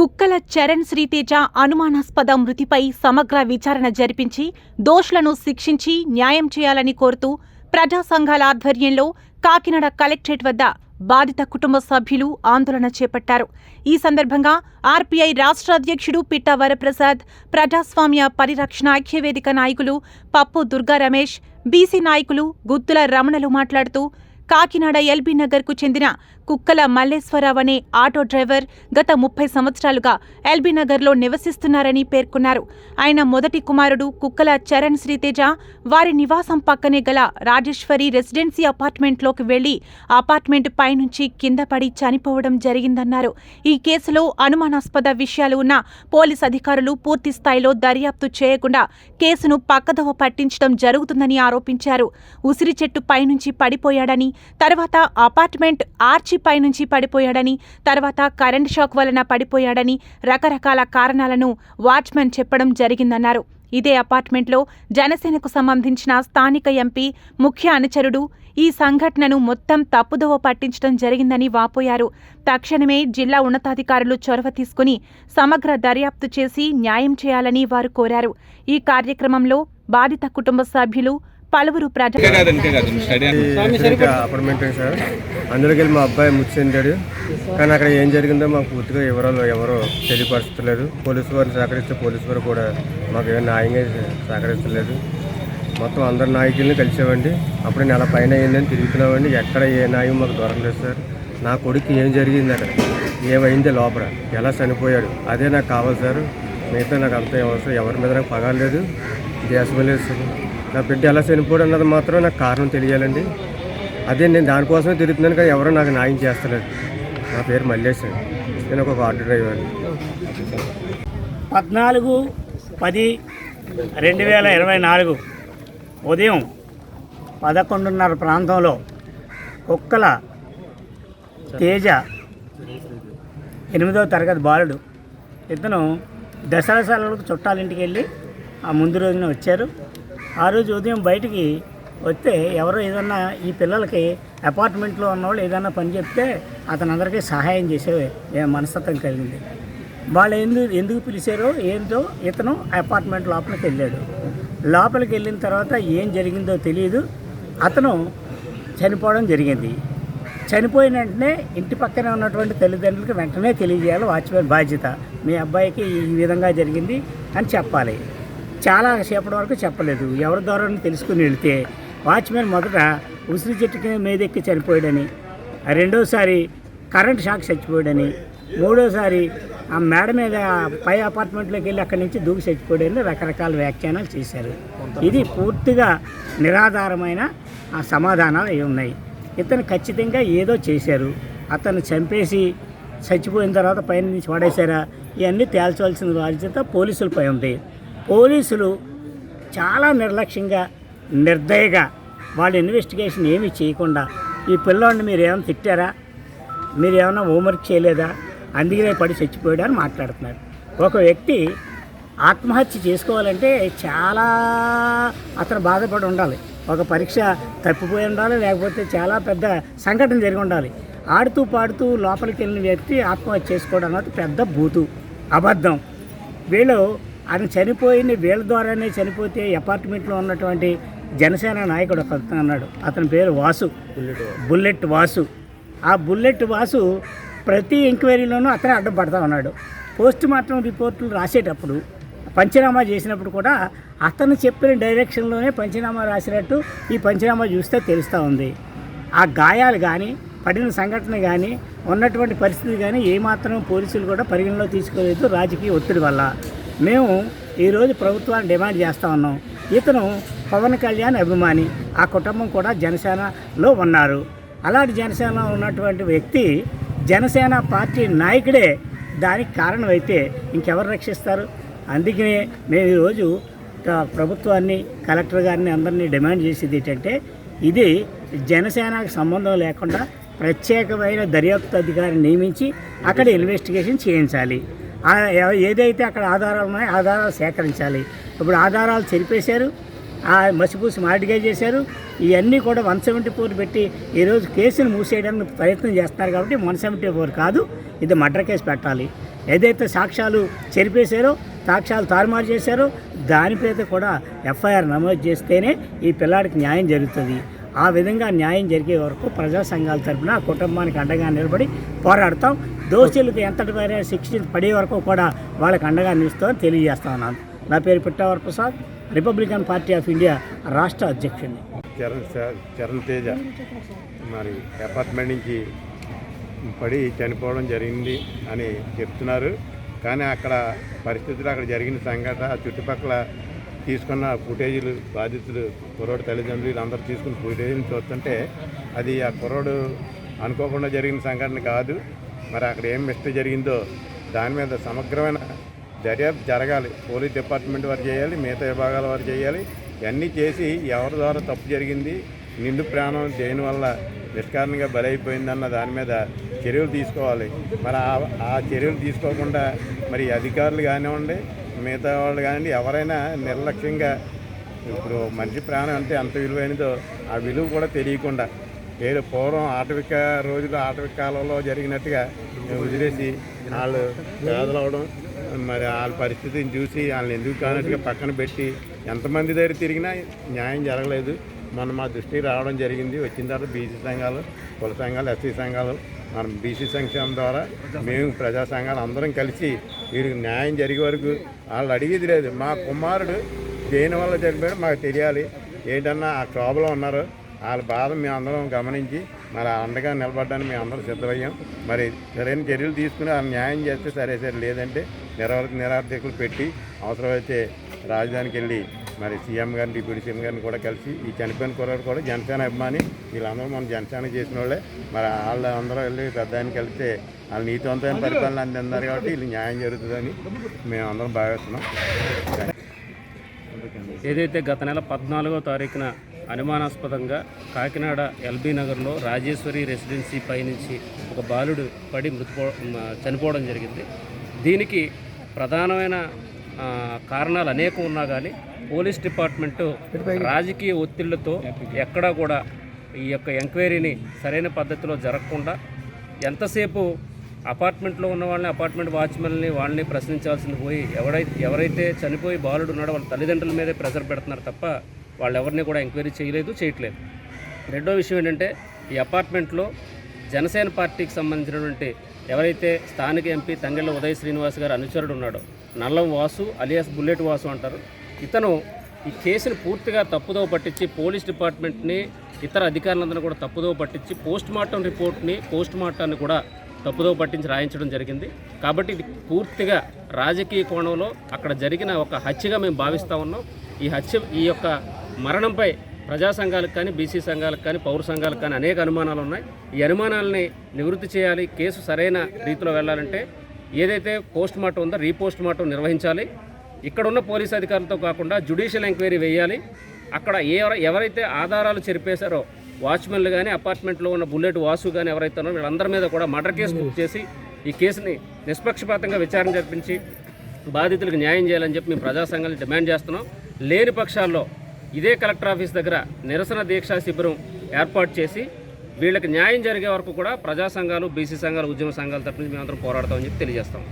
కుక్కల చరణ్ శ్రీతేజ అనుమానాస్పద మృతిపై సమగ్ర విచారణ జరిపించి దోషులను శిక్షించి న్యాయం చేయాలని కోరుతూ ప్రజా సంఘాల ఆధ్వర్యంలో కాకినాడ కలెక్టరేట్ వద్ద బాధిత కుటుంబ సభ్యులు ఆందోళన చేపట్టారు. ఈ సందర్భంగా ఆర్పీఐ రాష్ట్ర అధ్యక్షుడు పిట్ట వరప్రసాద్ ప్రజాస్వామ్య పరిరక్షణ ఐక్యవేదిక నాయకులు పప్పు దుర్గా రమేష్ బీసీ నాయకులు గుత్తుల రమణలు మాట్లాడుతూ కాకినాడ ఎల్బీ నగర్కు చెందిన కుక్కల మల్లేశ్వరరావు అనే ఆటో డ్రైవర్ గత ముప్పై సంవత్సరాలుగా ఎల్బీ నగర్లో నివసిస్తున్నారని పేర్కొన్నారు. ఆయన మొదటి కుమారుడు కుక్కల చరణ్ శ్రీతేజ వారి నివాసం పక్కనే గల రాజేశ్వరి రెసిడెన్సీ అపార్ట్మెంట్లోకి వెళ్ళి అపార్ట్మెంట్ పైనుంచి కింద పడి చనిపోవడం జరిగిందన్నారు. ఈ కేసులో అనుమానాస్పద విషయాలు ఉన్న పోలీస్ అధికారులు పూర్తి స్థాయిలో దర్యాప్తు చేయకుండా కేసును పక్కదోవ పట్టించడం జరుగుతుందని ఆరోపించారు. ఉసిరి చెట్టు పైనుంచి పడిపోయాడని తర్వాత అపార్ట్మెంట్ ఆర్చి పైనుంచి పడిపోయాడని తర్వాత కరెంట్ షాక్ వలన పడిపోయాడని రకరకాల కారణాలను వాచ్మెన్ చెప్పడం జరిగిందన్నారు. ఇదే అపార్ట్మెంట్లో జనసేనకు సంబంధించిన స్థానిక ఎంపీ ముఖ్య అనుచరుడు ఈ సంఘటనను మొత్తం తప్పుదోవ పట్టించడం జరిగిందని వాపోయారు. తక్షణమే జిల్లా ఉన్నతాధికారులు చొరవ తీసుకుని సమగ్ర దర్యాప్తు చేసి న్యాయం చేయాలని వారు కోరారు. ఈ కార్యక్రమంలో బాధిత కుటుంబ సభ్యులు పలువురు అన్న అపార్ట్మెంట్ సార్. అందులోకి వెళ్ళి మా అబ్బాయి మృతి చెందాడు కానీ అక్కడ ఏం జరిగిందో మాకు పూర్తిగా వివరాలు ఎవరో తెలియపరచలేదు పోలీసు వారిని సహకరిస్తే పోలీసు వారు కూడా మాకు ఏమైనా న్యాయంగా సహకరించలేదు. మొత్తం అందరు నాయకుల్ని కలిసామండి. అప్పుడు నెల పైన అయిందని తిరుగుతున్నామండి. ఎక్కడ ఏ న్యాయం మాకు దొరకలేదు సార్. నా కొడుకు ఏం జరిగింది అక్కడ? ఏమైంది లోపల? ఎలా చనిపోయాడు? అదే నాకు కావాలి సార్. మిగతా నాకు అంత అవసరం. ఎవరి మీద నాకు పగలేదు దేశం లేదు సార్. నా బిడ్డ ఎలా చనిపోడు అన్నది మాత్రం నాకు కారణం తెలియాలండి. అదే నేను దానికోసమే తిరుగుతున్నాను కానీ ఎవరో నాకు న్యాయం చేస్తలేదు. నా పేరు మల్లేశ్ నేను ఒక ఆటో డ్రైవర్ పద్నాలుగు పది రెండు వేల ఇరవై నాలుగు ఉదయం పదకొండున్నర ప్రాంతంలో కుక్కల తేజ ఎనిమిదవ తరగతి బాలుడు ఇతను దసరా సెలవులకు చుట్టాలింటికి వెళ్ళి ఆ ముందు రోజున వచ్చారు. ఆ రోజు ఉదయం బయటికి వస్తే ఎవరో ఏదన్నా ఈ పిల్లలకి అపార్ట్మెంట్లో ఉన్నవాళ్ళు ఏదన్నా పని చెప్తే అతను అందరికీ సహాయం చేసే మనస్తత్వం కలిగింది. వాళ్ళు ఎందుకు ఎందుకు పిలిచారో ఏంటో ఇతను అపార్ట్మెంట్ లోపలికి వెళ్ళాడు. లోపలికి వెళ్ళిన తర్వాత ఏం జరిగిందో తెలియదు అతను చనిపోవడం జరిగింది. చనిపోయిన వెంటనే ఇంటి పక్కనే ఉన్నటువంటి తల్లిదండ్రులకు వెంటనే తెలియజేయాలి వాచ్మెన్ బాధ్యత. మీ అబ్బాయికి ఈ విధంగా జరిగింది అని చెప్పాలి. చాలా సేపటి వరకు చెప్పలేదు. ఎవరి ద్వారా తెలుసుకుని వెళితే వాచ్మెన్ మొదట ఉసిరి చెట్టుకి మీదెక్కి చనిపోయాడని రెండోసారి కరెంట్ షాక్ చచ్చిపోయాడని మూడోసారి ఆ మేడ మీద పై అపార్ట్మెంట్లోకి వెళ్ళి అక్కడి నుంచి దూకి చచ్చిపోయాడని రకరకాల వ్యాఖ్యానాలు చేశారు. ఇది పూర్తిగా నిరాధారమైన సమాధానాలు అయి ఉన్నాయి. ఇతను ఖచ్చితంగా ఏదో చేశారు. అతను చంపేసి చచ్చిపోయిన తర్వాత పైన నుంచి పడేశారా ఇవన్నీ తేల్చవలసిన బాధ్యత పోలీసులపై ఉంది. పోలీసులు చాలా నిర్లక్ష్యంగా నిర్దయగా వాళ్ళ ఇన్వెస్టిగేషన్ ఏమీ చేయకుండా ఈ పిల్లోడిని మీరు ఏమైనా తిట్టారా? మీరు ఏమైనా హోంవర్క్ చేయలేదా? అందుకనే పడి చచ్చిపోయాడు అని మాట్లాడుతున్నారు. ఒక వ్యక్తి ఆత్మహత్య చేసుకోవాలంటే చాలా అతను బాధపడి ఉండాలి. ఒక పరీక్ష తప్పిపోయి ఉండాలి లేకపోతే చాలా పెద్ద సంఘటన జరిగి ఉండాలి. ఆడుతూ పాడుతూ లోపలికి వెళ్ళిన వ్యక్తి ఆత్మహత్య చేసుకోవడం అన్నది పెద్ద బూతు అబద్ధం. వీళ్ళు ఆయన చనిపోయింది వీళ్ళ ద్వారానే చనిపోతే అపార్ట్మెంట్లో ఉన్నటువంటి జనసేన నాయకుడు ఒక అన్నాడు అతని పేరు వాసు. బుల్లెట్ వాసు. ఆ బుల్లెట్ వాసు ప్రతి ఎంక్వైరీలోనూ అతనే అడ్డం పడతా ఉన్నాడు. పోస్ట్ మార్టం రిపోర్టులు రాసేటప్పుడు పంచనామా చేసినప్పుడు కూడా అతను చెప్పిన డైరెక్షన్లోనే పంచనామా రాసినట్టు ఈ పంచనామా చూస్తే తెలుస్తూ ఉంది. ఆ గాయాలు కానీ పడిన సంఘటన కానీ ఉన్నటువంటి పరిస్థితి కానీ ఏమాత్రం పోలీసులు కూడా పరిగణలో తీసుకోలేదు రాజకీయ ఒత్తిడి వల్ల. మేము ఈరోజు ప్రభుత్వాన్ని డిమాండ్ చేస్తూ ఉన్నాం. ఇతను పవన్ కళ్యాణ్ అభిమాని. ఆ కుటుంబం కూడా జనసేనలో ఉన్నారు. అలాంటి జనసేనలో ఉన్నటువంటి వ్యక్తి జనసేన పార్టీ నాయకుడే. దానికి కారణమైతే ఇంకెవరు రక్షిస్తారు? అందుకనే మేము ఈరోజు ప్రభుత్వాన్ని కలెక్టర్ గారిని అందరినీ డిమాండ్ చేసేది ఏంటంటే ఇది జనసేనకు సంబంధం లేకుండా ప్రత్యేకమైన దర్యాప్తు అధికారిని నియమించి అక్కడ ఇన్వెస్టిగేషన్ చేయించాలి. ఏదైతే అక్కడ ఆధారాలు ఉన్నాయో ఆధారాలు సేకరించాలి. ఇప్పుడు ఆధారాలు చెరిపేశారు ఆ మసిపూసి మాడిగా చేశారు ఇవన్నీ కూడా వన్ సెవెంటీ ఫోర్ పెట్టి ఈరోజు కేసును మూసేయడానికి ప్రయత్నం చేస్తున్నారు కాబట్టి వన్ సెవెంటీ ఫోర్ కాదు ఇది మర్డర్ కేసు పెట్టాలి. ఏదైతే సాక్ష్యాలు చెరిపేశారో సాక్ష్యాలు తారుమారు చేశారో దానిపైతే కూడా ఎఫ్ఐఆర్ నమోదు చేస్తేనే ఈ పిల్లాడికి న్యాయం జరుగుతుంది. ఆ విధంగా న్యాయం జరిగే వరకు ప్రజా సంఘాల తరఫున ఆ కుటుంబానికి అండగా నిలబడి పోరాడతాం. దోషులకు ఎంతటి వారే శిక్ష పడే వరకు కూడా వాళ్ళకి అండగా నిలుస్తామని తెలియజేస్తా ఉన్నాను. నా పేరు Pittavar Prasad. Republican Party of India రాష్ట్ర అధ్యక్షుడిని. చరణ్ చరణ్ తేజ. మరి అపార్ట్మెంట్ నుంచి పడి చనిపోవడం జరిగింది అని చెప్తున్నారు. కానీ అక్కడ పరిస్థితులు అక్కడ జరిగిన సంఘటన చుట్టుపక్కల తీసుకున్న ఫుటేజీలు బాధితులు కుర్రోడు తల్లిదండ్రులు అందరూ తీసుకున్న ఫుటేజీని చూస్తుంటే అది ఆ కుర్రోడు అనుకోకుండా జరిగిన సంఘటన కాదు. మరి అక్కడ ఏం మిస్టేక్ జరిగిందో దాని మీద సమగ్రమైన దర్యాప్తు జరగాలి. పోలీస్ డిపార్ట్మెంట్ వారు చేయాలి మిగతా విభాగాల వారు చేయాలి. ఇవన్నీ చేసి ఎవరి ద్వారా తప్పు జరిగింది నిండు ప్రాణం దేని వల్ల నిష్కారణంగా బలైపోయిందన్న దాని మీద చర్యలు తీసుకోవాలి. మరి ఆ ఆ చర్యలు తీసుకోకుండా మరి అధికారులు కానివ్వండి మిగతా వాళ్ళు కానివ్వండి ఎవరైనా నిర్లక్ష్యంగా ఇప్పుడు మనిషి ప్రాణం అంటే ఎంత విలువైనదో ఆ విలువ కూడా తెలియకుండా ఏదో పూర్వం ఆటవిక రోజులు ఆటవిక కాలంలో జరిగినట్టుగా వదిలేసి వాళ్ళు పేదలవడం మరి వాళ్ళ పరిస్థితిని చూసి వాళ్ళని ఎందుకు కానట్టుగా పక్కన పెట్టి ఎంతమంది దగ్గర తిరిగినా న్యాయం జరగలేదు. మనం మా దృష్టి రావడం జరిగింది. వచ్చిన తర్వాత బీసీ సంఘాలు కుల సంఘాలు ఎస్సీ సంఘాలు మనం బీసీ సంక్షేమం ద్వారా మేము ప్రజా సంఘాలు అందరం కలిసి వీరికి న్యాయం జరిగే వరకు వాళ్ళు అడిగేది లేదు. మా కుమారుడు దేని వల్ల చనిపోయాడు మాకు తెలియాలి. ఏంటన్నా ఆ క్షోభలో ఉన్నారు వాళ్ళ బాధ మేము అందరం గమనించి మరి అండగా నిలబడడానికి మేము అందరం సిద్ధమయ్యాం. మరి సరైన చర్యలు తీసుకుని ఆ న్యాయం చేస్తే సరే సరే లేదంటే నిరవర నిరార్థకులు పెట్టి అవసరమైతే రాజధానికి వెళ్ళి మరి సీఎం గారిని డిప్యూటీ సీఎం గారిని కూడా కలిసి ఈ చనిపోయిన కుర్రాడు కూడా జనసేన అభిమాని. వీళ్ళందరూ మనం జనసేన చేసిన వాళ్ళే. మరి వాళ్ళు అందరూ వెళ్ళి పెద్ద ఆయన కలిస్తే వాళ్ళు నీతివంతమైన పరిపాలన అందిన్నారు కాబట్టి వీళ్ళు న్యాయం జరుగుతుందని మేము అందరం భావిస్తున్నాం. ఏదైతే గత నెల పద్నాలుగో తారీఖున అనుమానాస్పదంగా కాకినాడ ఎల్బీ నగర్లో రాజేశ్వరి రెసిడెన్సీ పైనుంచి ఒక బాలుడు పడి మృతిపో మ- చనిపోవడం జరిగింది. దీనికి ప్రధానమైన కారణాలు అనేకం ఉన్నా కానీ పోలీస్ డిపార్ట్మెంటు రాజకీయ ఒత్తిళ్ళతో ఎక్కడా కూడా ఈ యొక్క ఎంక్వైరీని సరైన పద్ధతిలో జరగకుండా ఎంతసేపు అపార్ట్మెంట్లో ఉన్న వాళ్ళని అపార్ట్మెంట్ వాచ్మెన్ని వాళ్ళని ప్రశ్నించాల్సింది పోయి ఎవరైతే ఎవరైతే చనిపోయి బాలుడు ఉన్నాడో వాళ్ళ తల్లిదండ్రుల మీదే ప్రెషర్ పెడుతున్నారు తప్ప వాళ్ళు ఎవరిని కూడా ఎంక్వైరీ చేయలేదు చేయట్లేదు. రెండో విషయం ఏంటంటే ఈ అపార్ట్మెంట్లో జనసేన పార్టీకి సంబంధించినటువంటి ఎవరైతే స్థానిక ఎంపీ తంగెళ్ళ ఉదయ శ్రీనివాస్ గారు అనుచరుడు ఉన్నాడో నల్లం వాసు అలియాస్ బుల్లెట్ వాసు అంటారు. ఇతను ఈ కేసును పూర్తిగా తప్పుదోవ పట్టించి పోలీస్ డిపార్ట్మెంట్ని ఇతర అధికారులందరూ కూడా తప్పుదోవ పట్టించి పోస్ట్ మార్టం రిపోర్ట్ని పోస్ట్ మార్టాన్ని కూడా తప్పుదోవ పట్టించి రాయించడం జరిగింది. కాబట్టి ఇది పూర్తిగా రాజకీయ కోణంలో అక్కడ జరిగిన ఒక హత్యగా మేము భావిస్తూ ఉన్నాం. ఈ హత్య ఈ యొక్క మరణంపై ప్రజా సంఘాలకు కానీ బీసీ సంఘాలకు కానీ పౌర సంఘాలకు కానీ అనేక అనుమానాలు ఉన్నాయి. ఈ అనుమానాలని నివృత్తి చేయాలి కేసు సరైన రీతిలో వెళ్ళాలంటే ఏదైతే పోస్ట్ మార్టం ఉందో రీపోస్ట్ మార్టం నిర్వహించాలి. ఇక్కడ ఉన్న పోలీస్ అధికారులతో కాకుండా జ్యుడిషియల్ ఎంక్వైరీ వేయాలి. అక్కడ ఎవర ఎవరైతే ఆధారాలు చెరిపేశారో వాచ్మెన్లు కానీ అపార్ట్మెంట్లో ఉన్న బుల్లెట్ వాసు కానీ ఎవరైతే ఉన్నారో వీళ్ళందరి మీద కూడా మర్డర్ కేసు బుక్ చేసి ఈ కేసుని నిష్పక్షపాతంగా విచారణ జరిపించి బాధితులకు న్యాయం చేయాలని చెప్పి మేము ప్రజా సంఘాలను డిమాండ్ చేస్తున్నాం. లేని పక్షాల్లో ఇదే కలెక్టర్ ఆఫీస్ దగ్గర నిరసన దీక్షా శిబిరం ఏర్పాటు చేసి వీళ్ళకి న్యాయం జరిగే వరకు కూడా ప్రజా సంఘాలు బీసీ సంఘాలు ఉద్యమ సంఘాల తరఫు నుంచి మేమందరం పోరాడతామని చెప్పి తెలియజేస్తాం.